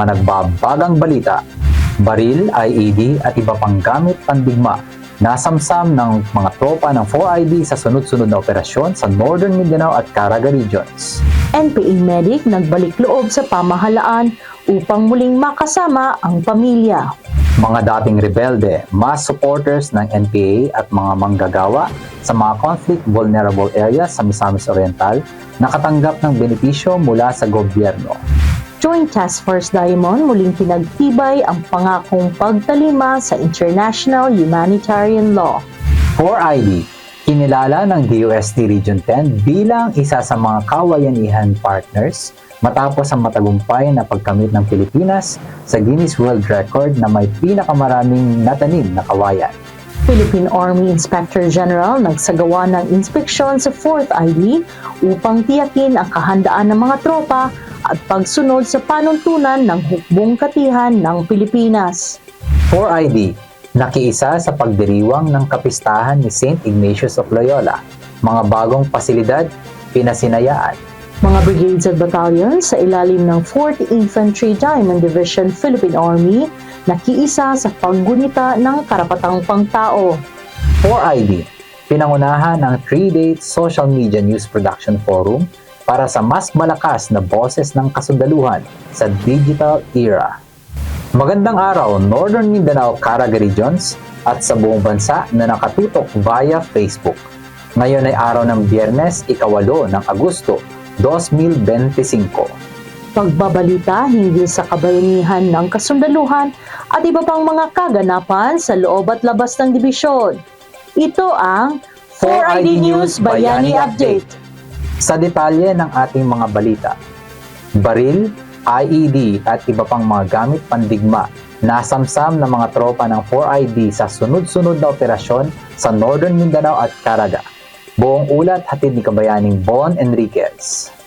mga nagbabagang balita, baril, IED at iba pang gamit pandigma nasamsam ng mga tropa ng 4ID sa sunod-sunod na operasyon sa Northern Mindanao at Caraga regions. NPA medic nagbalik loob sa pamahalaan upang muling makasama ang pamilya. Mga dating rebelde, mass supporters ng NPA at mga manggagawa sa mga conflict vulnerable areas sa Misamis Oriental nakatanggap ng benepisyo mula sa gobyerno. Joint Task Force Diamond muling pinagtibay ang pangakong pagtalima sa international humanitarian law. 4ID, kinilala ng DOST Region 10 bilang isa sa mga kawayanihan partners matapos ang matagumpay na pagkamit ng Pilipinas sa Guinness World Record na may pinakamaraming natanim na kawayan. Philippine Army Inspector General nagsagawa ng inspeksyon sa 4th ID upang tiyakin ang kahandaan ng mga tropa at pagsunod sa panuntunan ng hukbong katihan ng Pilipinas. 4ID, nakiisa sa pagdiriwang ng kapistahan ni St. Ignatius of Loyola, mga bagong pasilidad, pinasinayaan, Mga brigades at battalions sa ilalim ng 4th Infantry Diamond Division Philippine Army nakiisa sa paggunita ng karapatang pangtao. 4ID, pinangunahan ang 3-day social media news production forum para sa mas malakas na boses ng kasundaluhan sa digital era. Magandang araw, Northern Mindanao Caraga Regions at sa buong bansa na nakatutok via Facebook. Ngayon ay araw ng biyernes, ikawalo ng Agosto 2025. Pagbabalita hinggil sa kabayanihan ng kasundaluhan at iba pang mga kaganapan sa loob at labas ng dibisyon. Ito ang 4ID News Bayani Update. Sa detalye ng ating mga balita, baril, IED at iba pang mga gamit pandigma nasamsam ng mga tropa ng 4ID sa sunod-sunod na operasyon sa Northern Mindanao at Caraga. Buong ulat hatid ni Kabayaning Bon Enriquez.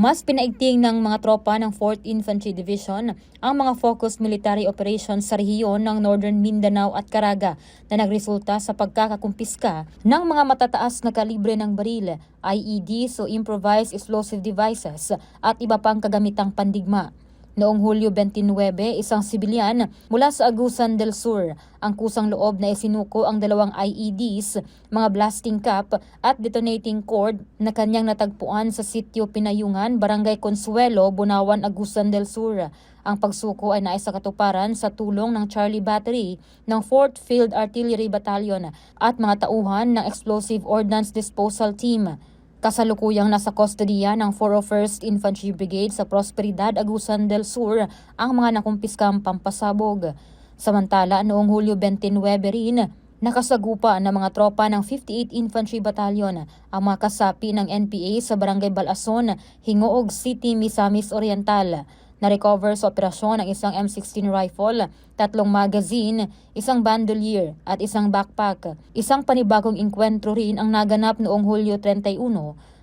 Mas pinaigting ng mga tropa ng 4th Infantry Division ang mga focused military operations sa rehiyon ng Northern Mindanao at Caraga na nagresulta sa pagkakakumpiska ng mga matataas na kalibre ng baril, IEDs o improvised explosive devices at iba pang kagamitang pandigma. Noong Hulyo 29, isang sibilyan mula sa Agusan del Sur ang kusang loob na isinuko ang dalawang IEDs, mga blasting cap at detonating cord na kanyang natagpuan sa sitio Pinayungan, Barangay Consuelo, Bunawan, Agusan del Sur. Ang pagsuko ay naisa katuparan sa tulong ng Charlie Battery ng 4th Field Artillery Battalion at mga tauhan ng Explosive Ordnance Disposal Team. Kasalukuyang nasa kustodiya ng 401st Infantry Brigade sa Prosperidad, Agusan del Sur ang mga nakumpiskang pampasabog. Samantala, noong Hulyo 29 rin, nakasagupa ng mga tropa ng 58th Infantry Battalion ang mga kasapi ng NPA sa Barangay Balason, Hingoog City, Misamis Oriental. Na-recover sa operasyon ang isang M16 rifle, tatlong magazine, isang bandolier at isang backpack. Isang panibagong inkwentro rin ang naganap noong Hulyo 31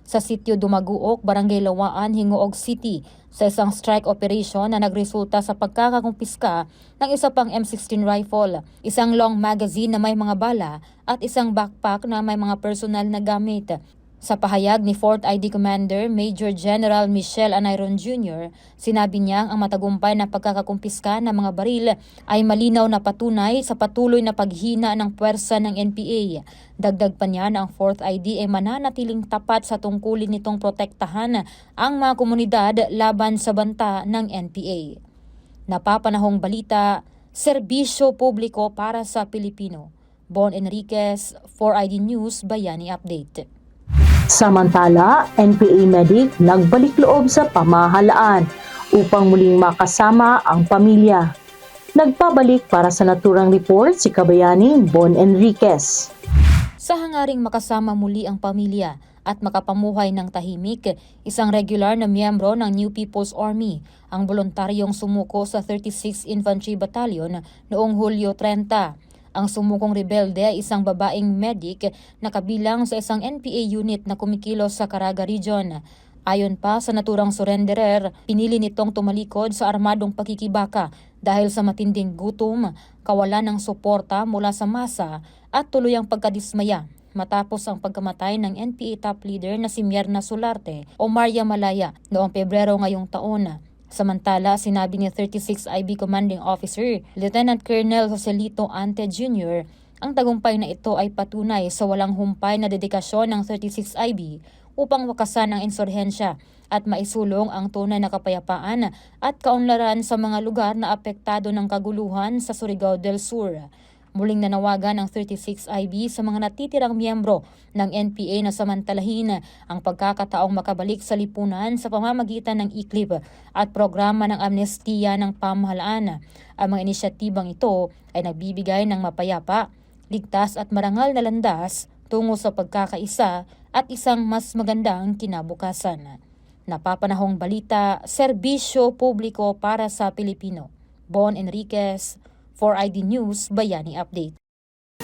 sa sitio Dumaguok, Barangay Lawaan, Hingoog City sa isang strike operation na nagresulta sa pagkakakumpiska ng isa pang M16 rifle, isang long magazine na may mga bala at isang backpack na may mga personal na gamit. Sa pahayag ni 4th ID Commander Major General Michelle Anayron Jr., sinabi niyang ang matagumpay na pagkakakumpiska ng mga baril ay malinaw na patunay sa patuloy na paghina ng puwersa ng NPA. Dagdag pa niya na ang 4th ID ay mananatiling tapat sa tungkulin nitong protektahan ang mga komunidad laban sa banta ng NPA. Napapanahong balita, serbisyo publiko para sa Pilipino. Bon Enriquez, 4ID News, Bayani Update. Samantala, NPA medic nagbalik loob sa pamahalaan upang muling makasama ang pamilya. Nagpabalik para sa naturang report si Kabayani Bon Enriquez. Sa hangaring makasama muli ang pamilya at makapamuhay ng tahimik, isang regular na miyembro ng New People's Army ang voluntaryong sumuko sa 36th Infantry Battalion noong Hulyo 30. Ang sumukong rebelde ay isang babaeng medic na kabilang sa isang NPA unit na kumikilos sa Caraga Region. Ayon pa sa naturang surrenderer, pinili nitong tumalikod sa armadong pakikibaka dahil sa matinding gutom, kawalan ng suporta mula sa masa at tuluyang pagkadismaya matapos ang pagkamatay ng NPA top leader na si Mierna Solarte o Maria Malaya noong Pebrero ngayong taon. Samantala, sinabi ni 36 IB Commanding Officer Lieutenant Colonel Joselito Ante Jr. ang tagumpay na ito ay patunay sa walang humpay na dedikasyon ng 36 IB upang wakasan ang insurhensya at maisulong ang tunay na kapayapaan at kaunlaran sa mga lugar na apektado ng kaguluhan sa Surigao del Sur. Muling nanawagan ng 36 IB sa mga natitirang miyembro ng NPA na samantalahin ang pagkakataong makabalik sa lipunan sa pamamagitan ng ICLIP at programa ng amnestiya ng pamahalaan. Ang mga inisyatibang ito ay nagbibigay ng mapayapa, ligtas at marangal na landas tungo sa pagkakaisa at isang mas magandang kinabukasan. Napapanahong balita, serbisyo publiko para sa Pilipino. Bon Enriquez, 4ID News, Bayani Update.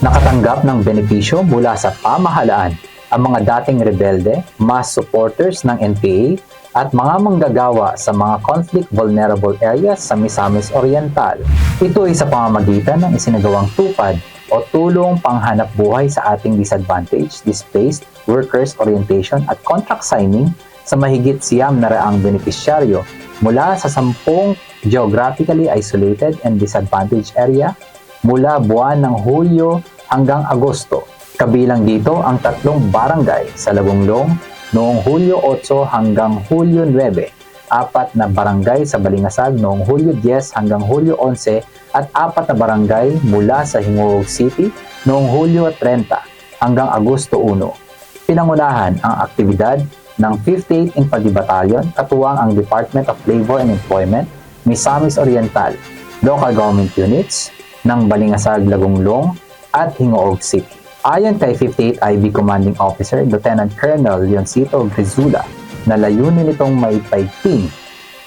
Nakatanggap ng benepisyo mula sa pamahalaan ang mga dating rebelde, mass supporters ng NPA at mga manggagawa sa mga conflict vulnerable areas sa Misamis Oriental. Ito ay sa pamamagitan ng isinagawang tupad o tulong panghanap buhay sa ating disadvantaged, displaced, workers orientation at contract signing sa mahigit siyam na raang benepisyaryo mula sa sampung geographically isolated and disadvantaged area mula buwan ng Hulyo hanggang Agosto. Kabilang dito ang tatlong barangay sa Labunglong noong Hulyo 8 hanggang Hulyo 9, apat na barangay sa Balingasag noong Hulyo 10 hanggang Hulyo 11 at apat na barangay mula sa Hinguog City noong Hulyo 30 hanggang Agosto 1. Pinangunahan ang aktibidad ng 58 Infantry Battalion katuwang ang Department of Labor and Employment, Misamis Oriental, local government units ng Balingasag, Lagunglong at Hingoog City. Ayon kay 58 IB Commanding Officer Lieutenant Colonel Leoncito Grizula na layunin nitong may paigting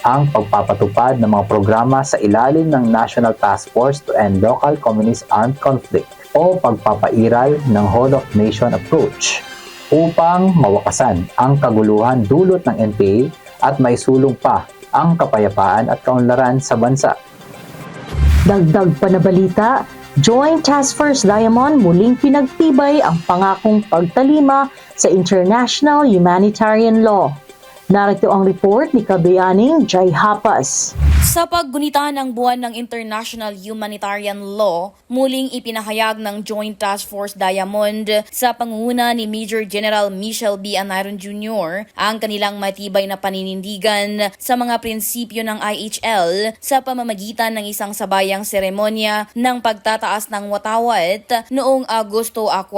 ang pagpapatupad ng mga programa sa ilalim ng National Task Force to End Local Communist Armed Conflict o pagpapairal ng Whole of Nation Approach upang mawakasan ang kaguluhan dulot ng NPA at may sulong pa ang kapayapaan at kaunlaran sa bansa. Dagdag pa na balita, Joint Task Force Diamond muling pinagtibay ang pangakong pagtalima sa international humanitarian law. Narito ang report ni Kabayaning Jai Hapas. Sa paggunita ng buwan ng International Humanitarian Law, muling ipinahayag ng Joint Task Force Diamond sa pangunguna ni Major General Michel B. Anaron Jr. ang kanilang matibay na paninindigan sa mga prinsipyo ng IHL sa pamamagitan ng isang sabayang seremonya ng pagtataas ng watawat noong Agosto 4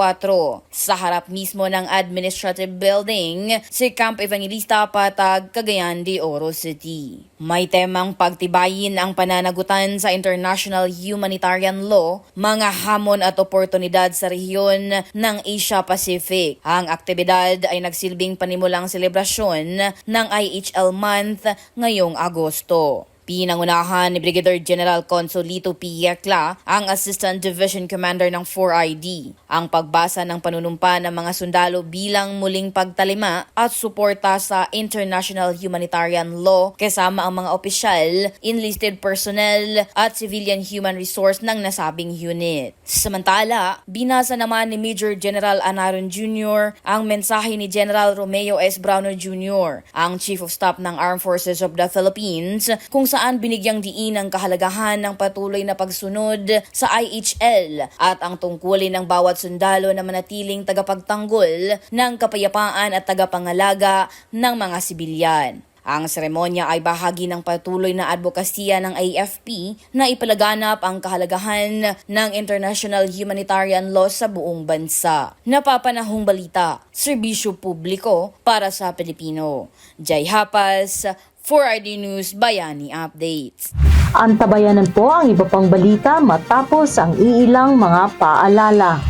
sa harap mismo ng Administrative Building si Camp Evangelista Patag, Cagayan de Oro City. May temang pagtibayin ang pananagutan sa international humanitarian law, mga hamon at oportunidad sa rehiyon ng Asia Pacific. Ang aktibidad ay nagsilbing panimulang selebrasyon ng IHL month ngayong Agosto. Pinangunahan ni Brigadier General Consolito P. Yekla, ang Assistant Division Commander ng 4ID, ang pagbasa ng panunumpa ng mga sundalo bilang muling pagtalima at suporta sa international humanitarian law kasama ang mga opisyal, enlisted personnel at civilian human resource ng nasabing unit. Samantala, binasa naman ni Major General Anaron Jr. ang mensahe ni General Romeo S. Browner Jr., ang Chief of Staff ng Armed Forces of the Philippines, kung saan binigyang diin ang kahalagahan ng patuloy na pagsunod sa IHL at ang tungkulin ng bawat sundalo na manatiling tagapagtanggol ng kapayapaan at tagapangalaga ng mga sibilyan. Ang seremonya ay bahagi ng patuloy na advokasya ng AFP na ipalaganap ang kahalagahan ng international humanitarian law sa buong bansa. Napapanahong balita, serbisyo publiko para sa Pilipino. Jai Hapas, 4ID News Bayani Updates. Antabayanan po ang iba pang balita matapos ang iilang mga paalala.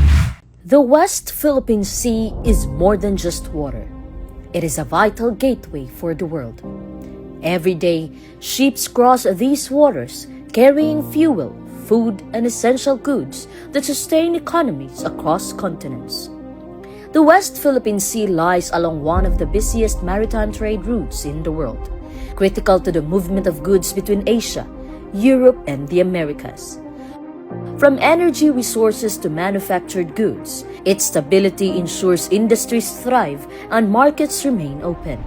The West Philippine Sea is more than just water. It is a vital gateway for the world. Every day, ships cross these waters carrying fuel, food, and essential goods that sustain economies across continents. The West Philippine Sea lies along one of the busiest maritime trade routes in the world, critical to the movement of goods between Asia, Europe, and the Americas. From energy resources to manufactured goods, its stability ensures industries thrive and markets remain open.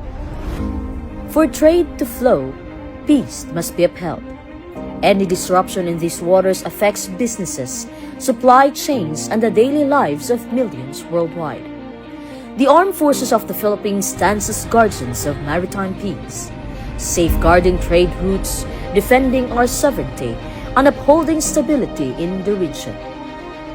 For trade to flow, peace must be upheld. Any disruption in these waters affects businesses, supply chains, and the daily lives of millions worldwide. The Armed Forces of the Philippines stands as guardians of maritime peace, safeguarding trade routes, defending our sovereignty, and upholding stability in the region.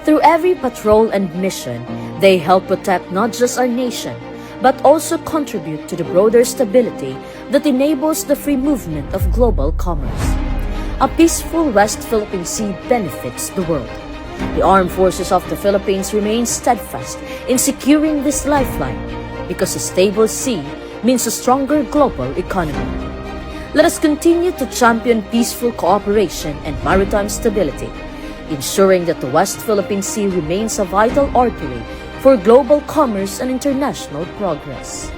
Through every patrol and mission, they help protect not just our nation, but also contribute to the broader stability that enables the free movement of global commerce. A peaceful West Philippine Sea benefits the world. The armed forces of the Philippines remain steadfast in securing this lifeline because a stable sea means a stronger global economy. Let us continue to champion peaceful cooperation and maritime stability, ensuring that the West Philippine Sea remains a vital artery for global commerce and international progress.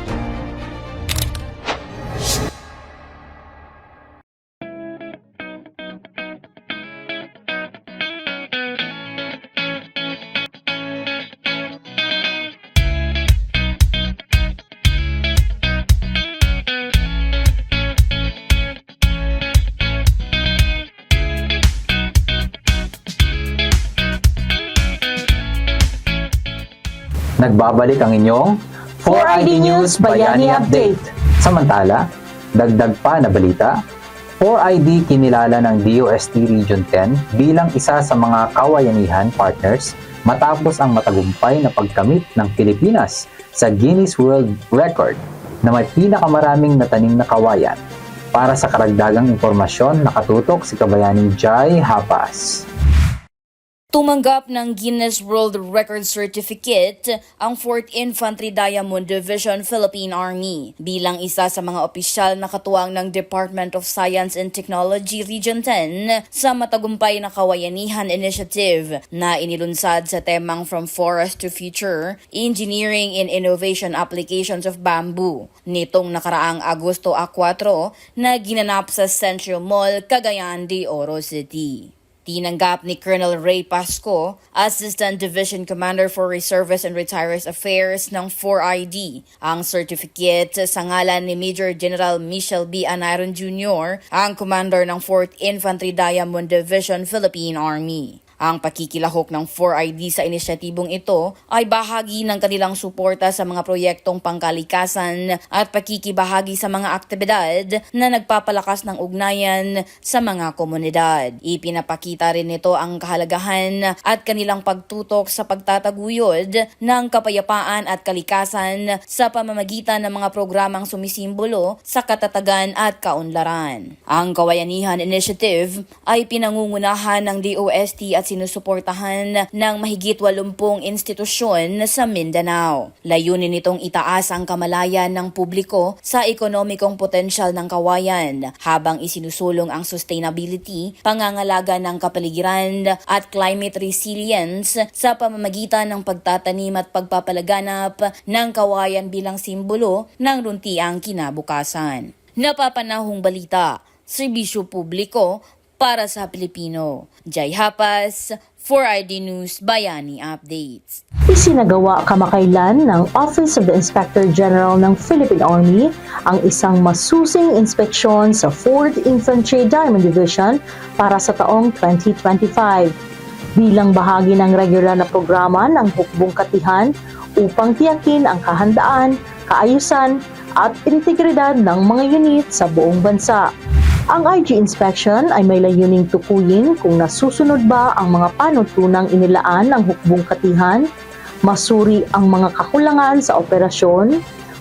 Nagbabalik ang inyong 4ID News Bayani Update. Samantala, dagdag pa na balita, 4ID kinilala ng DOST Region 10 bilang isa sa mga kawayanihan partners matapos ang matagumpay na pagkamit ng Pilipinas sa Guinness World Record na may pinakamaraming natanim na kawayan. Para sa karagdagang impormasyon, nakatutok si Kabayaning Jai Hapas. Tumanggap ng Guinness World Record Certificate ang 4th Infantry Diamond Division Philippine Army bilang isa sa mga opisyal na katuwang ng Department of Science and Technology Region 10 sa matagumpay na Kawayanihan Initiative na inilunsad sa temang From Forest to Future, Engineering and Innovation Applications of Bamboo nitong nakaraang Agosto a 4 na ginanap sa Central Mall, Cagayan de Oro City. Tinanggap ni Colonel Ray Pasco, Assistant Division Commander for Reservists and Retirees Affairs ng 4ID, ang certificate sa ngalan ni Major General Michel B. Anaron Jr., ang commander ng 4th Infantry Diamond Division Philippine Army. Ang pakikilahok ng 4ID sa inisyatibong ito ay bahagi ng kanilang suporta sa mga proyektong pangkalikasan at pakikibahagi sa mga aktibidad na nagpapalakas ng ugnayan sa mga komunidad. Ipinapakita rin nito ang kahalagahan at kanilang pagtutok sa pagtataguyod ng kapayapaan at kalikasan sa pamamagitan ng mga programang sumisimbolo sa katatagan at kaunlaran. Ang Kawayanihan Initiative ay pinangungunahan ng DOST at sinusuportahan ng mahigit 80 institusyon sa Mindanao. Layunin nitong itaas ang kamalayan ng publiko sa ekonomikong potensyal ng kawayan habang isinusulong ang sustainability, pangangalaga ng kapaligiran at climate resilience sa pamamagitan ng pagtatanim at pagpapalaganap ng kawayan bilang simbolo ng runtiang kinabukasan. Napapanahong balita, serbisyo publiko para sa Pilipino. Jai Hapas, 4ID News Bayani Updates. Isinagawa kamakailan ng Office of the Inspector General ng Philippine Army ang isang masusing inspeksyon sa 4th Infantry Diamond Division para sa taong 2025 bilang bahagi ng regular na programa ng Hukbong Katihan upang tiyakin ang kahandaan, kaayusan at integridad ng mga unit sa buong bansa. Ang IG inspection ay may layuning tukuyin kung nasusunod ba ang mga panuntunang inilaan ng hukbong katihan, masuri ang mga kakulangan sa operasyon,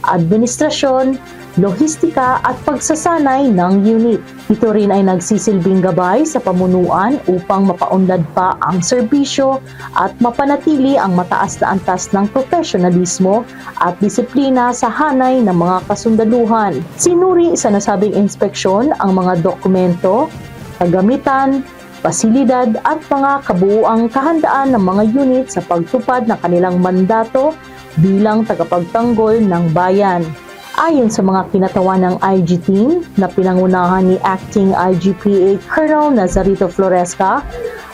administrasyon, lohistika at pagsasanay ng unit. Ito rin ay nagsisilbing gabay sa pamunuan upang mapaunlad pa ang serbisyo at mapanatili ang mataas na antas ng profesionalismo at disiplina sa hanay ng mga kasundaluhan. Sinuri sa nasabing inspeksyon ang mga dokumento, kagamitan, pasilidad at mga kabuuang kahandaan ng mga unit sa pagtupad ng kanilang mandato bilang tagapagtanggol ng bayan. Ayon sa mga kinatawan ng IG team na pinangunahan ni Acting IGPA Colonel Nazarito Floresca,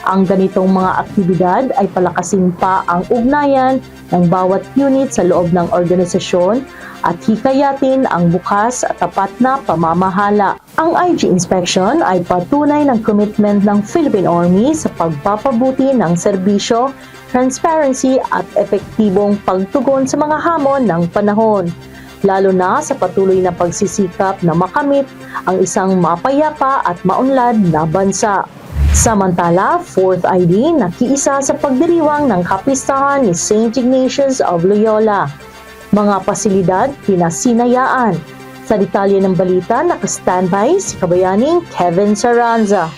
Ang ganitong mga aktibidad ay palakasin pa ang ugnayan ng bawat unit sa loob ng organisasyon at hikayatin ang bukas at tapat na pamamahala. Ang IG inspection ay patunay ng commitment ng Philippine Army sa pagpapabuti ng serbisyo, transparency at epektibong pagtugon sa mga hamon ng panahon lalo na sa patuloy na pagsisikap na makamit ang isang mapayapa at maunlad na bansa. Samantala, 4th ID nakiisa sa pagdiriwang ng kapistahan ni St. Ignatius of Loyola. Mga pasilidad pinasinayaan. Sa detalye ng balita, nakastandby si kabayaning Kevin Saranza.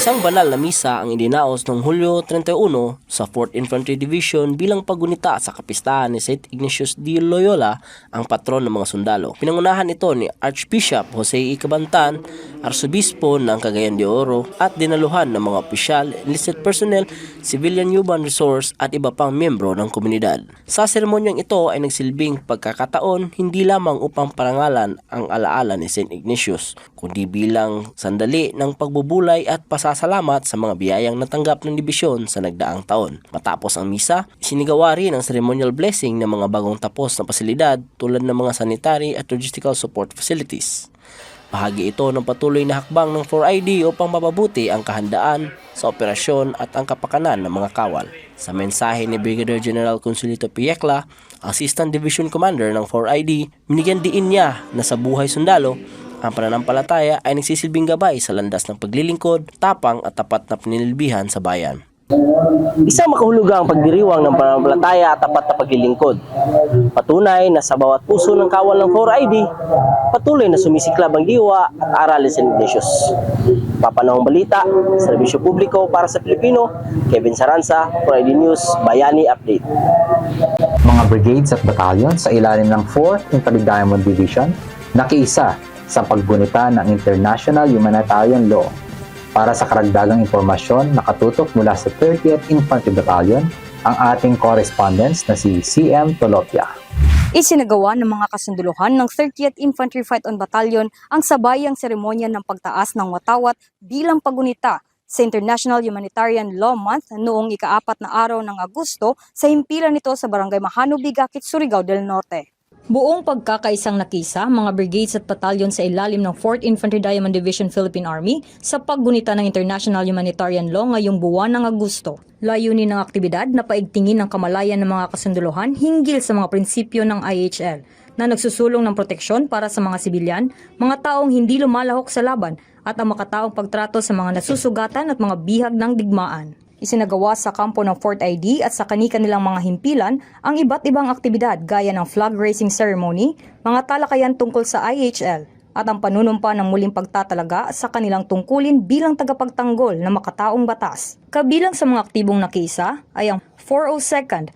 Isang banal na misa ang idinaos noong Hulyo 31 sa 4th Infantry Division bilang paggunita sa kapistahan ni St. Ignatius de Loyola, ang patron ng mga sundalo. Pinangunahan ito ni Archbishop Jose E. Cabantan, Arsobispo ng Cagayan de Oro at dinaluhan ng mga opisyal, enlisted personnel, civilian human resource at iba pang miyembro ng komunidad. Sa seremonyang ito ay nagsilbing pagkakataon hindi lamang upang parangalan ang alaala ni St. Ignatius, kundi bilang sandali ng pagbubulay at pasasalamat sa mga biyayang natanggap ng dibisyon sa nagdaang taon. Matapos ang misa, isinigawa rin ang ceremonial blessing ng mga bagong tapos na pasilidad tulad ng mga sanitary at logistical support facilities. Bahagi ito ng patuloy na hakbang ng 4ID upang mapabuti ang kahandaan sa operasyon at ang kapakanan ng mga kawal. Sa mensahe ni Brigadier General Consulito Piekla, Assistant Division Commander ng 4ID, binigyan diin niya na sa buhay sundalo, ang pananampalataya ay nagsisilbing gabay sa landas ng paglilingkod, tapang at tapat na pinilbihan sa bayan. Isang makahulugang pagdiriwang ng pananampalataya at tapat na paglilingkod. Patunay na sa bawat puso ng kawal ng 4ID, patuloy na sumisiklab ang diwa at aralin sa Ignatius. Papanahong balita, serbisyo publiko para sa Pilipino, Kevin Saranza, 4ID News, Bayani Update. Mga brigades at battalions sa ilalim ng 4th Infantry Diamond Division nakiisa sa paggunita ng International Humanitarian Law. Para sa karagdagang impormasyon, nakatutok mula sa 30th Infantry Battalion ang ating correspondence na si CM Tolopia. Isinagawa ng mga kasunduluhan ng 30th Infantry Fight-On Battalion ang sabayang seremonya ng pagtaas ng watawat bilang pagunita sa International Humanitarian Law Month noong ikaapat na araw ng Agosto sa himpilan nito sa Barangay Mahano, Bigakit, Surigao del Norte. Buong pagkakaisang nakisa, mga brigades at batalyon sa ilalim ng 4th Infantry Diamond Division Philippine Army sa paggunita ng International Humanitarian Law ngayong buwan ng Agosto. Layunin ng aktibidad na paigtingin ng kamalayan ng mga kasunduluhan hinggil sa mga prinsipyo ng IHL na nagsusulong ng proteksyon para sa mga sibilyan, mga taong hindi lumalahok sa laban at ang makataong pagtrato sa mga nasusugatan at mga bihag ng digmaan. Isinagawa sa kampo ng Fort ID at sa kanika nilang mga himpilan ang iba't ibang aktibidad gaya ng flag raising ceremony, mga talakayan tungkol sa IHL, at ang panunumpa ng muling pagtatalaga sa kanilang tungkulin bilang tagapagtanggol ng makataong batas. Kabilang sa mga aktibong nakisa ay ang 402nd,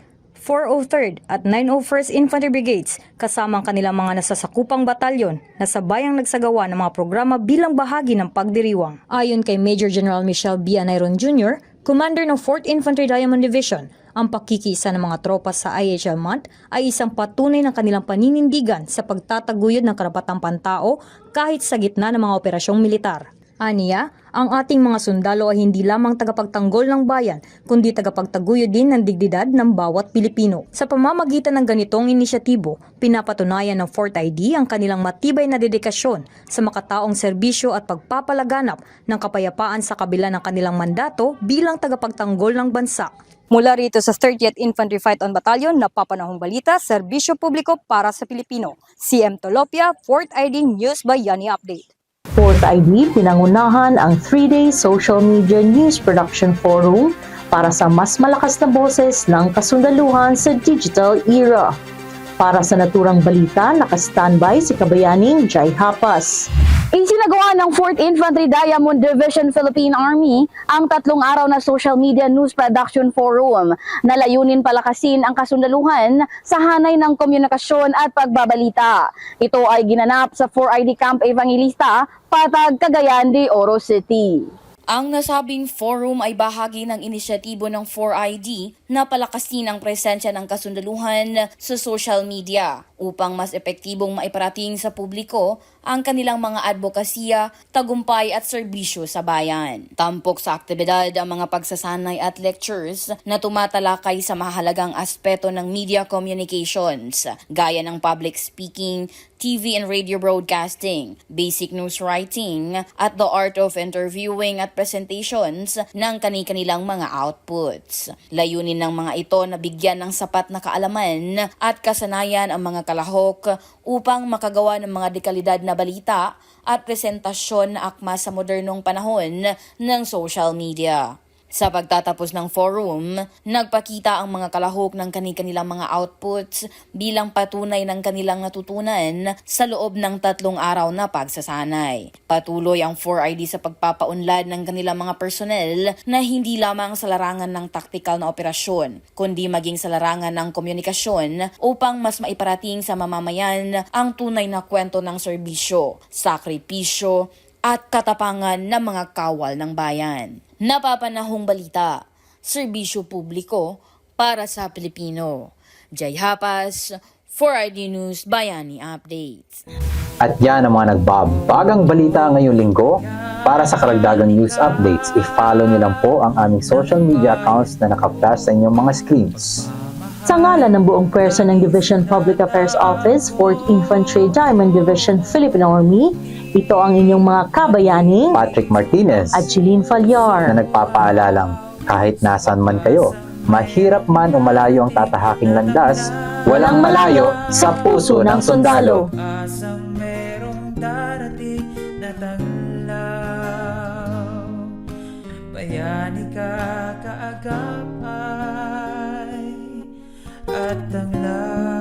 403rd at 901st Infantry Brigades kasama ang kanilang mga nasasakupang batalyon na sabayang nagsagawa ng mga programa bilang bahagi ng pagdiriwang. Ayon kay Major General Michelle B. Anayron Jr., Commander ng 4th Infantry Diamond Division, ang pagkikisa ng mga tropa sa IHL Month ay isang patunay ng kanilang paninindigan sa pagtataguyod ng karapatang pantao kahit sa gitna ng mga operasyong militar. Aniya, ang ating mga sundalo ay hindi lamang tagapagtanggol ng bayan, kundi tagapagtaguyod din ng dignidad ng bawat Pilipino. Sa pamamagitan ng ganitong inisyatibo, pinapatunayan ng 4th ID ang kanilang matibay na dedikasyon sa makataong serbisyo at pagpapalaganap ng kapayapaan sa kabila ng kanilang mandato bilang tagapagtanggol ng bansa. Mula rito sa 30th Infantry Fight-On Battalion, napapanahong balita, serbisyo publiko para sa Pilipino. CM Tolopia, 4th ID News by Yani Update. 4th ID pinangunahan ang 3-day social media news production forum para sa mas malakas na boses ng kasundaluhan sa digital era. Para sa naturang balita, nakastandby si kabayaning Jai Hapas. Isinagawa ng 4th Infantry Diamond Division Philippine Army ang tatlong araw na social media news production forum na layunin palakasin ang kasundaluhan sa hanay ng komunikasyon at pagbabalita. Ito ay ginanap sa 4ID Camp Evangelista, Patag, Cagayan de Oro City. Ang nasabing forum ay bahagi ng inisyatibo ng 4ID na palakasin ang presensya ng kasundaluhan sa social media upang mas epektibong maiparating sa publiko ang kanilang mga advokasya, tagumpay at serbisyo sa bayan. Tampok sa aktibidad ang mga pagsasanay at lectures na tumatalakay sa mahalagang aspeto ng media communications, gaya ng public speaking, TV and radio broadcasting, basic news writing, at the art of interviewing at presentations ng kani-kanilang mga outputs. Layunin ng mga ito na bigyan ng sapat na kaalaman at kasanayan ang mga kalahok upang makagawa ng mga dekalidad na balita at presentasyon na akma sa modernong panahon ng social media. Sa pagtatapos ng forum, nagpakita ang mga kalahok ng kani-kanilang mga outputs bilang patunay ng kanilang natutunan sa loob ng tatlong araw na pagsasanay. Patuloy ang 4ID sa pagpapaunlad ng kanilang mga personnel na hindi lamang sa larangan ng taktikal na operasyon, kundi maging sa larangan ng komunikasyon upang mas maiparating sa mamamayan ang tunay na kwento ng serbisyo, sakripisyo, at katapangan ng mga kawal ng bayan. Napapanahong balita, serbisyo publiko para sa Pilipino. Jay Hapas, 4ID News Bayani Updates. At yan ang mga nagbabagang balita ngayong linggo. Para sa karagdagang news updates, i-follow niyo lang po ang aming social media accounts na naka-flash sa inyong mga screens. Sa ngalan ng buong pwersa ng Division Public Affairs Office, 4th Infantry Diamond Division Philippine Army, ito ang inyong mga kabayaning Patrick Martinez at Jeline Falyar. na nagpapaalalang kahit nasan man kayo, mahirap man o malayo ang tatahaking landas, walang malayo sa puso ng sundalo. Asang merong darating na tanglaw Bayani ka kaagapay At tanglaw